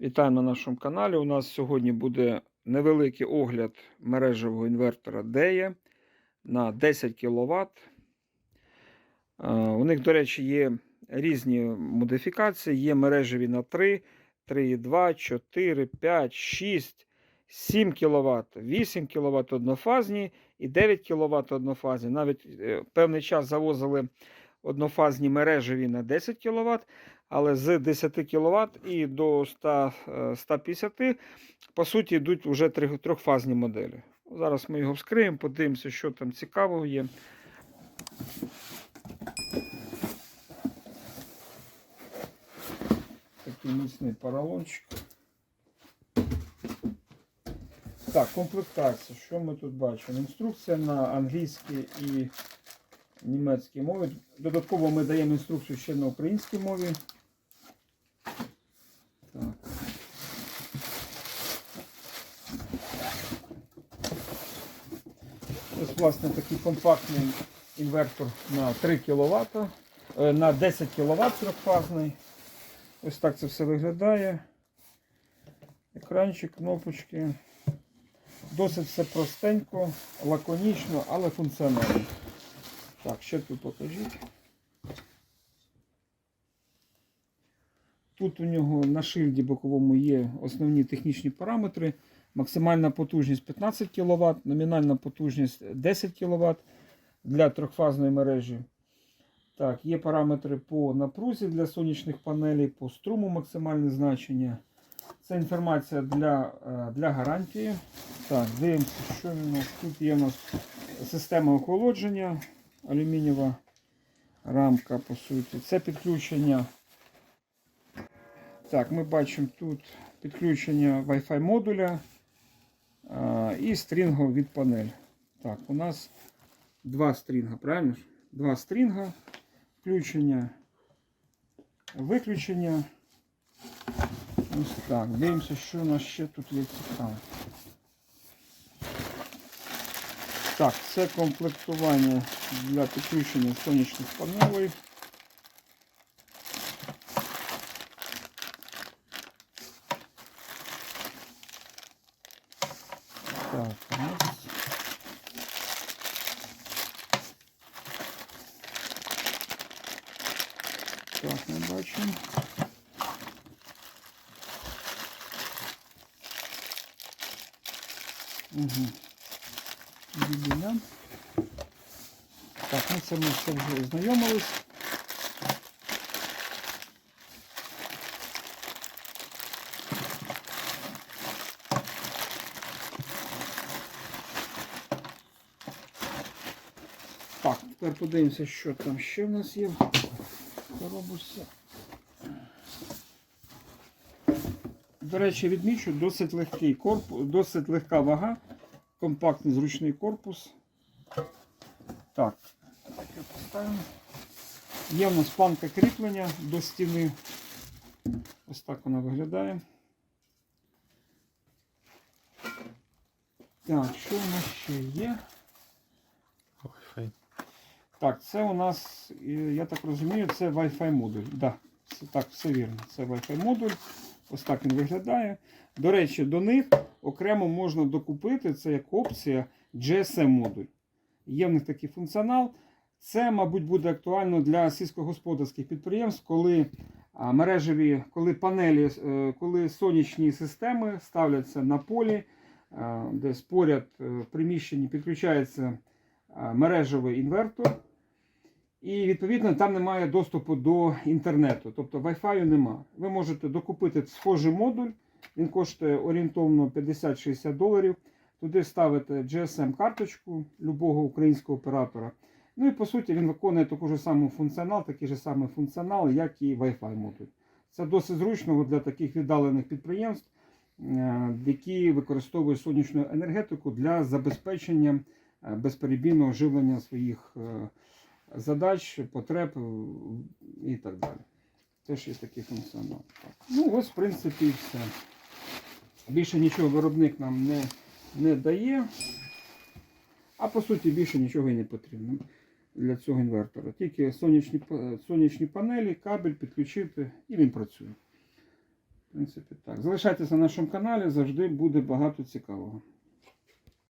Вітаємо на нашому каналі. У нас сьогодні буде невеликий огляд мережевого інвертора DEA на 10 кВт. У них, до речі, є різні модифікації. Є мережеві на 3, 3,2, 4, 5, 6, 7 кВт, 8 кВт однофазні і 9 кВт однофазні. Навіть е, певний час завозили однофазні мережеві на 10 кВт, але з 10 кВт і до 100, е, 150, по суті, йдуть вже трьохфазні моделі. Зараз ми його вскриємо, подивимося, що там цікавого є. Такий міцний поролончик. Так, комплектація. Що ми тут бачимо? Інструкція на англійській і німецькій мові. Додатково ми даємо інструкцію ще на українській мові. Власне, такий компактний інвертор на 3 кВт, на 10 кВт трьохфазний. Ось так це все виглядає. Екранчик, кнопочки. Досить все простенько, лаконічно, але функціонально. Так, ще тут покажіть. Тут у нього на шильді боковому є основні технічні параметри. Максимальна потужність 15 кВт, номінальна потужність 10 кВт для трьохфазної мережі. Так, є параметри по напрузі для сонячних панелей, по струму максимальне значення. Це інформація для, е, для гарантії. Так, дивимося, що у нас тут є у нас система охолодження, алюмінієва рамка, по суті. Це підключення. Так, ми бачимо тут підключення Wi-Fi модуля і стрінгу від панель. Так, у нас два стрінга, правильно? Два стрінга, включення, виключення. Ось так, дивимося, що у нас ще тут є цікаве. Так, це комплектування для підключення сонячних панелей. Так, раз. Так, ми бачимо. Угу. Відділя. Так, ну це ми все вже ознайомились. Тепер подивимося, що там ще в нас є в коробочці. До речі, відмічу, досить легкий корпус, досить легка вага, компактний зручний корпус. Так, таке поставимо. Є в нас планка кріплення до стіни. Ось так вона виглядає. Так, що у нас ще є? Так, це у нас, я так розумію, це Wi-Fi модуль. Да, це, так, все вірно. Це Wi-Fi модуль. Ось так він виглядає. До речі, до них окремо можна докупити це як опція GSM модуль. Є в них такий функціонал. Це, мабуть, буде актуально для сільськогосподарських підприємств, коли мережеві, коли панелі, е, коли сонячні системи ставляться на полі, десь поряд е, приміщенні підключається мережевий інвертор. І відповідно там немає доступу до інтернету, тобто Wi-Fi нема. Ви можете докупити схожий модуль, він коштує орієнтовно 50-60 доларів. Туди ставите GSM-карточку любого українського оператора. Ну і по суті він виконує таку ж саму функціонал, такий же самий функціонал, як і Wi-Fi модуль. Це досить зручно для таких віддалених підприємств, е, які використовують сонячну енергетику для забезпечення е, безперебійного живлення своїх е, задач, потреб е, і так далі. Теж є такий функціонал. Ну, ось, в принципі, все. Більше нічого виробник нам не, не дає. А по суті більше нічого і не потрібно для цього інвертора. Тільки сонячні, сонячні панелі, кабель підключити і він працює. В принципі, так. Залишайтеся на нашому каналі, завжди буде багато цікавого.